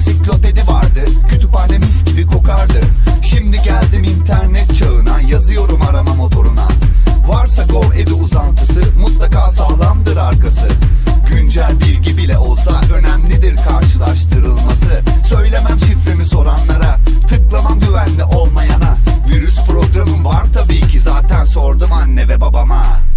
ansiklopedi vardı. Kütüphane mis gibi kokardı. Şimdi geldim internet çağına Yazıyorum arama motoruna. Varsa gov edi uzantısı Mutlaka sağlamdır arkası. Güncel bilgi bile olsa Önemlidir karşılaştırılması. Söylemem şifremi soranlara Tıklamam güvenli olmayana. Virüs programım var tabii ki Zaten sordum anne ve babama.